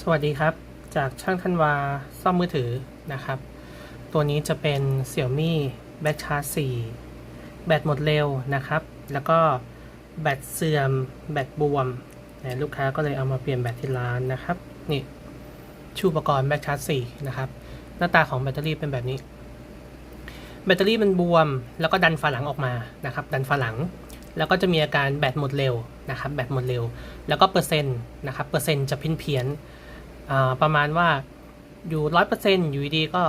สวัสดีครับ จากช่างธันวาซ่อมมือถือนะครับ ตัวนี้จะเป็น Xiaomi แบตชาร์จ4แบตหมดเร็วนะครับ แล้วก็แบตเสื่อม แบตบวมนะลูกค้าก็เลยเอามาเปลี่ยนแบตที่ร้านนะครับ นี่ชูอุปกรณ์แบตชาร์จ4นะครับ หน้าตาของแบตเตอรี่เป็นแบบนี้ แบตเตอรี่มันบวม แล้วก็ดันฝาหลังออกมานะครับ ดันฝาหลัง แล้วก็จะมีอาการแบตหมดเร็วนะครับ แบตหมดเร็ว แล้วก็เปอร์เซ็นต์นะครับ เปอร์เซ็นต์จะเพี้ยนเพี้ยน ประมาณว่าอยู่ร้อยเปอร์เซ็นต์อยู่ดีๆก็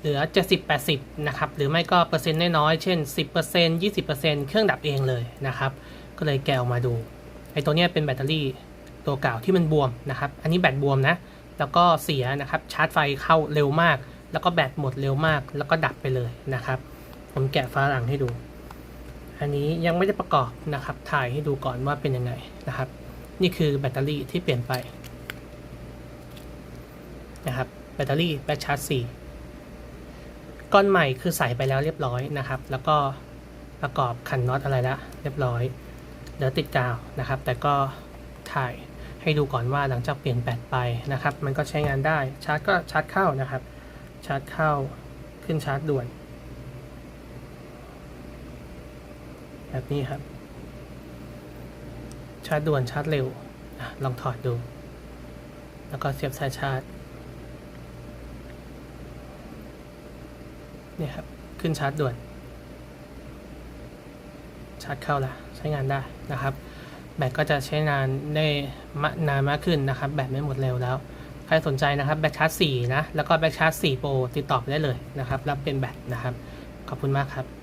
เหลือเจ็ดสิบแปดสิบนะครับ หรือไม่ก็เปอร์เซ็นต์น้อยๆ เช่นสิบเปอร์เซ็นต์ยี่สิบเปอร์เซ็นต์เครื่องดับเองเลยนะครับ ก็เลยแกะออกมาดูไอ้ตัวเนี้ยเป็นแบตเตอรี่ตัวเก่าที่มันบวมนะครับ อันนี้แบตบวมนะ แล้วก็เสียนะครับ ชาร์จไฟเข้าเร็วมาก แล้วก็แบตหมดเร็วมาก แล้วก็ดับไปเลยนะครับ ผมแกะฝาหลังให้ดู อันนี้ยังไม่ได้ประกอบนะครับ ถ่ายให้ดูก่อนว่าเป็นยังไงนะครับ นี่คือแบตเตอรี่ที่เปลี่ยนไป นะครับแบตเตอรี่แบตชาร์จ4ก้อนใหม่คือใส่ไปแล้วเรียบร้อยนะครับ แล้วก็ประกอบขันน็อตอะไรแล้วเรียบร้อยเดี๋ยวติดกาวนะครับ แต่ก็ถ่ายให้ดูก่อนว่าหลังจากเปลี่ยนแบตไปนะครับ มันก็ใช้งานได้ชาร์จก็ชาร์จเข้านะครับ ชาร์จเข้าขึ้นชาร์จด่วน แบบนี้ครับ ชาร์จด่วนชาร์จเร็วลองถอดดู แล้วก็เสียบสายชาร์จ เนี่ยครับ ขึ้นชาร์จด่วน ชาร์จเข้าละใช้งานได้นะครับ แบตก็จะใช้งานได้นานมากขึ้นนะครับ แบตไม่หมดเร็วแล้ว ใครสนใจนะครับ แบตชาร์จ 4 นะ แล้วก็แบตชาร์จ4 Pro ติดต่อไปได้เลยนะครับ รับเป็นแบตนะครับ ขอบคุณมากครับ